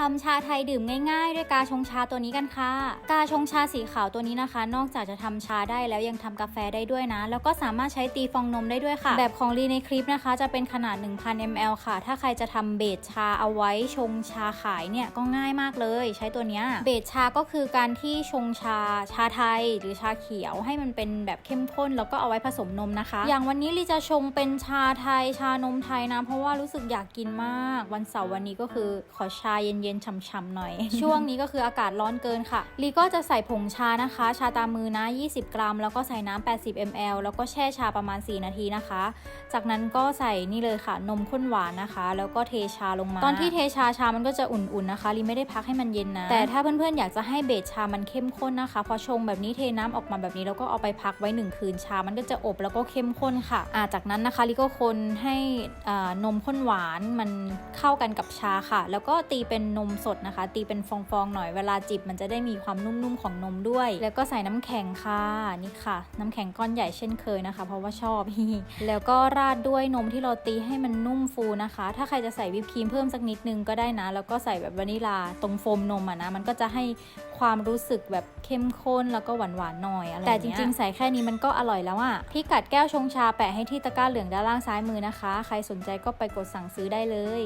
ทำชาไทยดื่มง่ายๆ ด้วยกาชงชาตัวนี้กันค่ะ กาชงชาสีขาวตัวนี้นะคะ นอกจากจะทำชาได้แล้วยังทำกาแฟได้ด้วยนะ แล้วก็สามารถใช้ตีฟองนมได้ด้วยค่ะ แบบของรีในคลิปนะคะ จะเป็นขนาด 1000 ml ค่ะ ถ้าใครจะทำเบสชาเอาไว้ชงชาขายเนี่ยก็ง่ายมากเลย ใช้ตัวนี้เบสชาก็คือการที่ชงชาชาไทยหรือชาเขียวให้มันเป็นแบบเข้มข้น แล้วก็เอาไว้ผสมนมนะคะ อย่างวันนี้ลีจะชงเป็นชาไทยชานมไทยนะเพราะว่ารู้สึกอยากกินมาก วันเสาร์วันนี้ก็คือขอชาเย็นๆฉ่ำๆหน่อย ช่วงนี้ก็คืออากาศร้อนเกินค่ะลีก็จะใส่ผงชานะคะ ชาตามมือนะ 20 กรัม แล้วก็ใส่น้ำ80 ml แล้วก็แช่ชาประมาณ 4 นาทีนะคะ จากนั้นก็ใส่นี่เลยค่ะนมข้นหวานนะคะ แล้วก็เทชาลงมา ตอนที่เทชาชามันก็จะอุ่นๆนะคะลีไม่ได้พักให้มันเย็นนะ แต่ถ้าเพื่อนๆอยากจะให้เบสชามันเข้มข้นนะคะ พอชงแบบนี้เทน้ำออกมาแบบนี้แล้วก็เอาไปพักไว้ 1 คืนชา มันก็จะอบแล้วก็เข้มข้นค่ะอ่าจากนั้นนะคะลีก็คนให้อ่านมข้นหวานมันเข้ากันกับชาค่ะ แล้วก็ตีเป็นนมสดนะคะ ตีเป็นฟองๆหน่อยเวลาจิบมันจะได้มีความนุ่มๆของนมด้วย แล้วก็ใส่น้ำแข็งค่ะนี่ค่ะ น้ำแข็งก้อนใหญ่เช่นเคยนะคะ เพราะว่าชอบแล้วก็ราดด้วยนมที่เราตีให้มันนุ่มฟูนะคะ ถ้าใครจะใส่วิปครีมเพิ่มสักนิดนึงก็ได้นะ แล้วก็ใส่แบบวานิลาตรงโฟมนมอะนะมันก็จะให้ความรู้สึกแบบเข้มข้นแล้วก็หวานหวานๆหน่อยอะไรแต่จริงๆ ใส่แค่นี้มันก็อร่อยแล้วอะพิกัดแก้วชงชาแปะให้ที่ตะกร้าเหลืองด้านล่างซ้ายมือนะคะ ใครสนใจก็ไปกดสั่งซื้อได้เลย